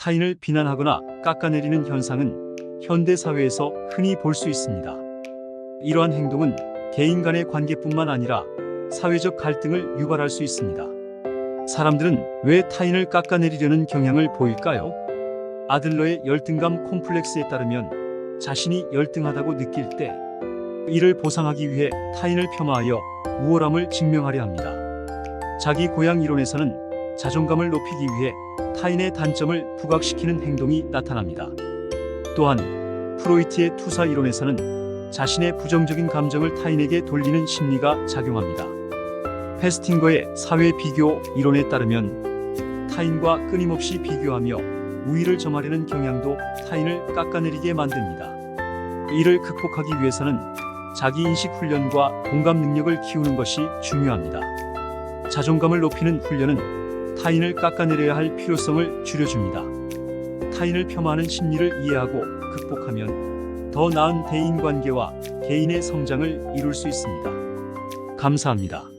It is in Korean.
타인을 비난하거나 깎아내리는 현상은 현대 사회에서 흔히 볼 수 있습니다. 이러한 행동은 개인 간의 관계뿐만 아니라 사회적 갈등을 유발할 수 있습니다. 사람들은 왜 타인을 깎아내리려는 경향을 보일까요? 아들러의 열등감 콤플렉스에 따르면 자신이 열등하다고 느낄 때 이를 보상하기 위해 타인을 폄하하여 우월함을 증명하려 합니다. 자기 고양 이론에서는 자존감을 높이기 위해 타인의 단점을 부각시키는 행동이 나타납니다. 또한 프로이트의 투사 이론에서는 자신의 부정적인 감정을 타인에게 돌리는 심리가 작용합니다. 페스팅거의 사회 비교 이론에 따르면 타인과 끊임없이 비교하며 우위를 점하려는 경향도 타인을 깎아내리게 만듭니다. 이를 극복하기 위해서는 자기 인식 훈련과 공감 능력을 키우는 것이 중요합니다. 자존감을 높이는 훈련은 타인을 깎아내려야 할 필요성을 줄여줍니다. 타인을 폄하하는 심리를 이해하고 극복하면 더 나은 대인 관계와 개인의 성장을 이룰 수 있습니다. 감사합니다.